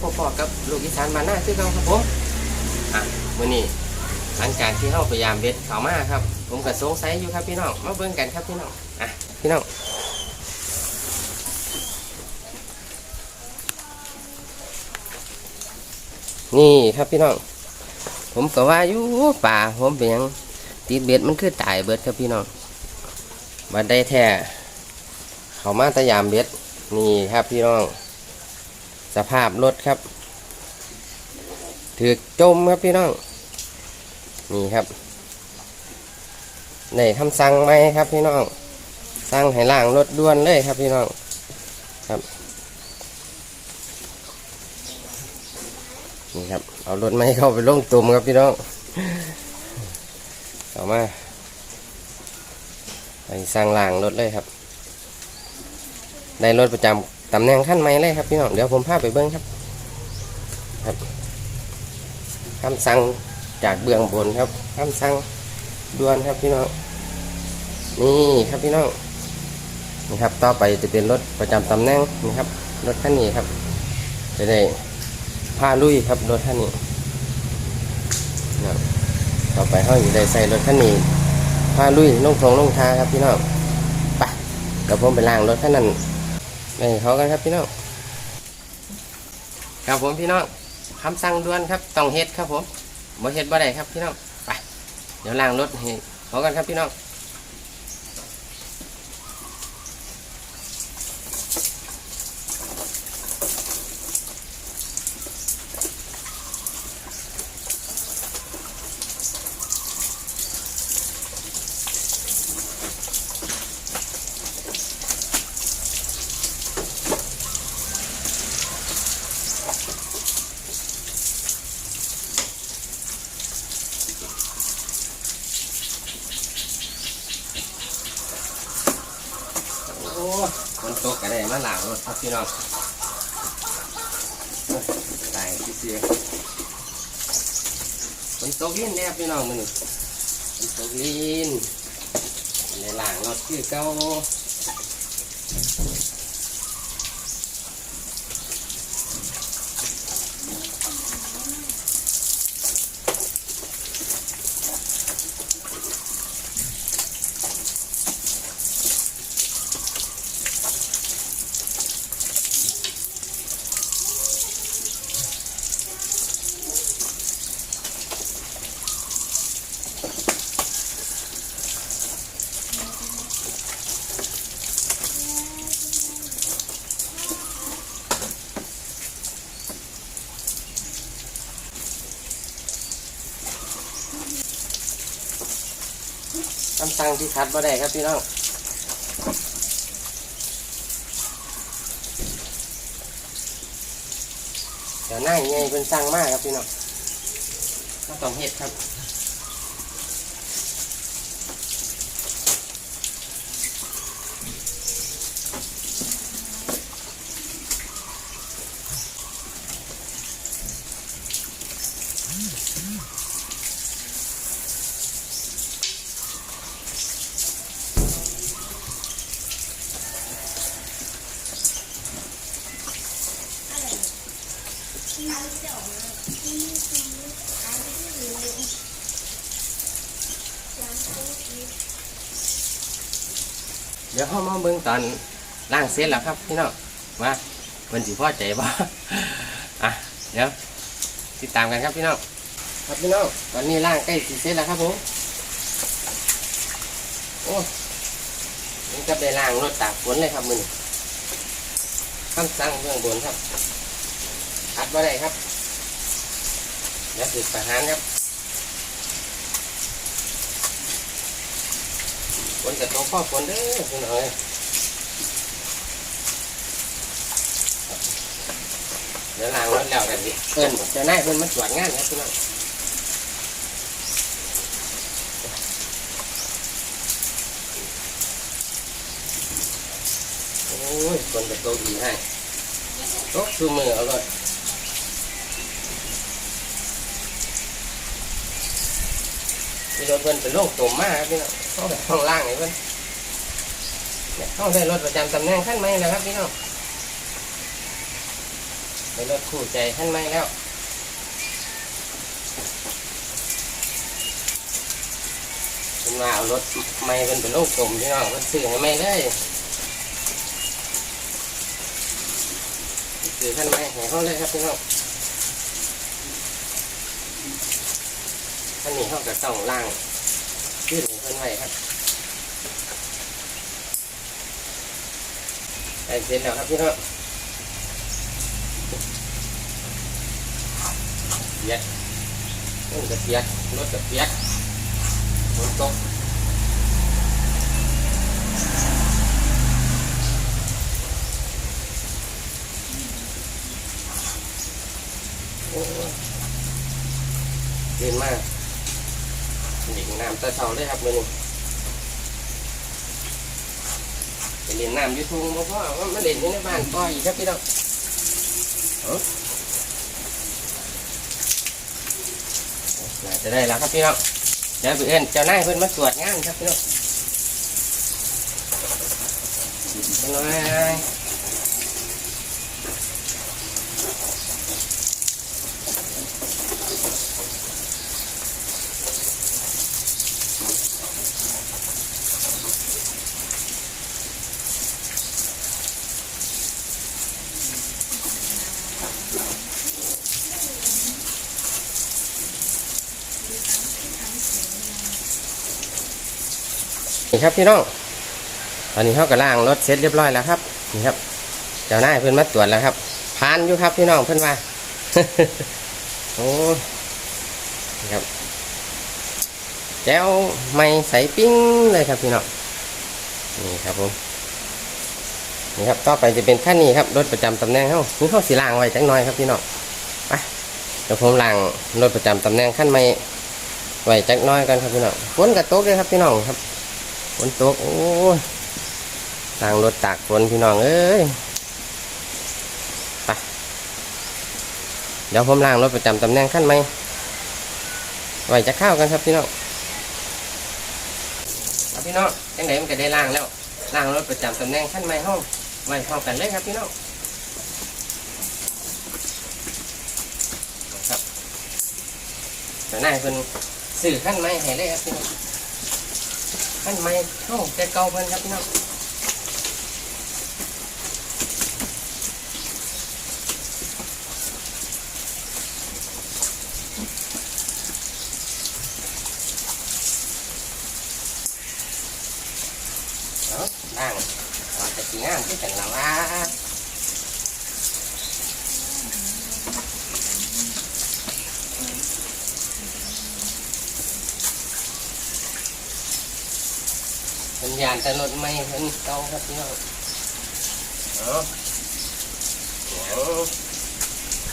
พอๆกับลูกอีสานมาหน้าคือเราครับผมอะมื้อนี้หลังจากที่เฮาพยายามเบ็ดเข้ามาครับ ผมก็สงสัยอยู่ครับพี่น้องมาเบิ่งกันครับพี่น้องอะพี่น้องนี่ครับพี่น้องผมก็ว่าอยู่ป่าผมเป็นยังติดเบ็ดมันคือตายเบิดครับพี่น้องบัดได้แท้เขามาตะยามเบ็ดนี่ครับพี่น้อง สภาพรถครับถือจมครับพี่น้อง นี่ครับในคำสั่งไหมครับพี่น้องสั่งให้ล่างรถด่วนเลยครับพี่น้องครับนี่ครับเอารถไม่เข้าไปลงตุ่มครับพี่น้องเอามาไปสั่งล่างรถเลยครับได้รถประจำ ตำแหน่งขั้นใหม่เลยครับพี่น้องเดี๋ยวผมพาไปเบิ้งครับครับคำสั่งจากเบื้องบนครับคำสั่งด่วนครับพี่น้องนี่ครับพี่น้องนี่ครับต่อไปจะเป็นรถประจำตำแหน่งนี่ครับรถคันนี้ครับ จะได้พาลุยครับรถคันนี้นะต่อไปเขาอยู่ได้ใส่รถคันนี้พาลุยลงทงลงทาครับพี่น้องไปเดี๋ยวผมไปล้างรถคันนั้น ไปเขากันครับพี่น้องครับผมพี่น้องคำสั่งด่วนครับต้องเฮ็ดครับผมบ่เฮ็ดบ่ได้ครับพี่น้องไปเดี๋ยวล้างรถให้เขากันครับพี่น้อง โอ้มัน ตกก็ได้มาหลังรถครับพี่น้องตายที่เสียมันตกลิ้นแนบพี่น้องมันมันตกลิ้นในหลังเราคือเก้า ตั้งที่คัดบ่ได้ครับพี่น้องเดี๋ยวนั่งไงเป็นสั่งมากครับพี่น้องก็ต้องเห็ดครับ เดี๋ยวเข้ามาเบิ่งตอนล่างเสร็จแล้วครับพี่น้องมาเพิ่นสิพอใจบ่อะเดี๋ยวติดตามกันครับพี่น้องครับพี่น้องตอนนี้ล่างใกล้สิเสร็จแล้วครับผมโอ้นี่ก็ได้ล่างรถตากฝนเลยครับมือนี้คำสั่งเบื้องบนครับ บ่ได้ครับเดี๋ยวติดประหารครับฝนจะตกพ่อฝนเด้อพี่น้องเอ้ยเดี๋ยวล้างรถแล้วกันดิเพิ่นจะน่ายเพิ่นมาตรวจงานครับพี่น้องโอ้ยฝนจะตกดีให้ตกชูมือเอาเลย มีรถเพิ่นเป็นโรคตุ่มมากพี่น้องเขาแบบข้างล่างนี่เพิ่นเนี่ยเข้าได้รถประจำตำแหน่งขั้นไหมนะครับพี่น้องในรถคู่ใจท่านไม่แล้วเป็นว่าเอารถไม่เป็นเป็นโลกกลมพี่น้องมันซื้อให้ไม่เลยซื้อท่านไม่ให้เขาเลยครับพี่น้อง ท่านนี้เขาก็ต้องล่างยื่นเพิ่นไว้ครับได้เสร็จแล้วครับพี่น้องเปียกต้นกระเปียกรถกระเปียกฝนตกโอ้เย็นมาก หญิงน้ำตะเทาเลยครับมือนี้ไปเล่นน้ำอยูทูบมาพ่อว่ามาเล่นอยู่ในบ้านพ่ออีกครับพี่น้องน่าจะได้แล้วครับพี่น้องเดี๋ยวเอื้อนเจ้านายเพิ่อนมาตรวจงานครับพี่น้องเจ้านาย นี่ครับพี่น้อง ตอนนี้เขากำลังรถเสร็จเรียบร้อยแล้วครับ นี่ครับ เจ้านายเพิ่อนมาตรวจแล้วครับผ่านอยู่ครับพี่น้องเพิ่อนว่าโอ้ครับ แจ้วไม่ใส่ปิ้งเลยครับพี่น้องนี่ครับผมนี่ครับต่อไปจะเป็นขั้นนี้ครับรถประจำตำแหน่งเขานี่เขาสีล่างไว้จังน้อยครับพี่น้องไปเดี๋ยวผมล่างรถประจำตำแหน่งขั้นไม่ไว้จักหน้อยกันครับพี่น้องฝนกระตกเลยครับพี่น้องครับฝนตกโอ้ยล่างรถตากฝนพี่น้องเอ้ยไปเดี๋ยวผมล่างรถประจำตำแหน่งขั้นไม่ไว้จะเข้ากันครับพี่น้อง พี่น้องจังไหนมันก็ได้ล่างแล้วล่างรถประจำตำแหน่งขั้นไม่ห้องไว้พร้อมกันเลยครับพี่น้องครับเดี๋ยวนายเพิ่นสื่อขั้นไม้ให้เลยครับพี่น้องขั้นไม้ห้องแต่เก่าเพิ่นครับพี่น้องเอาล่างว่า จะสีงามที่กันแล้วว่าเป็นยานแต่รถไม่เพิ่นเก่าครับพี่น้องเอาเดี๋ยว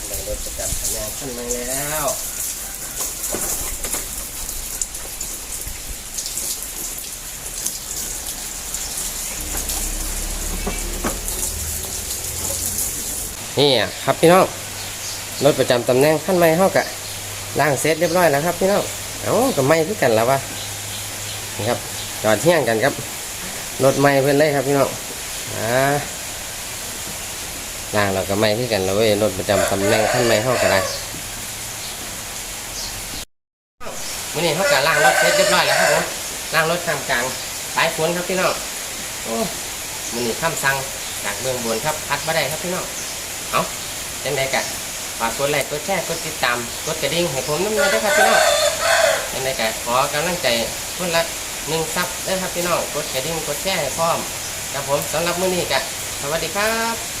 ได้รถประจำสัญญาณขึ้นมาแล้ว นี่ครับพี่น้องรถประจำตำแหน่งขั้นไม่เท่ากับล่างเสร็จเรียบร้อยแล้วครับพี่น้องเอ้ากับไม่คือกันแล้ววะนี่ครับจอดเที่ยงกันครับรถไม่เพื่อนเลยครับพี่น้องอ่าล่างเราก็ไม่คือกันแล้วเว้ยรถประจำตำแหน่งขั้นไม่เท่ากันได้วันนี้เขากับล่างรถเสร็จเรียบร้อยแล้วครับผมล่างรถทำกลางปลายฝนครับพี่น้องโอ้วันนี้ข้ามสั่งจากเมืองบนครับพัดมาได้ครับพี่น้อง เอาจังไดกะฝากกดไลค์กดแชร์กดติดตามกดกระดิ่งให้ผมน้ำเงินด้วยครับพี่น้องจังไดกะขอกำลังใจคนละหนึ่งซับด้วยครับพี่น้องกดกระดิ่งกดแชร์ให้พร้อมครับผมสำหรับมื้อนี้กะสวัสดีครับ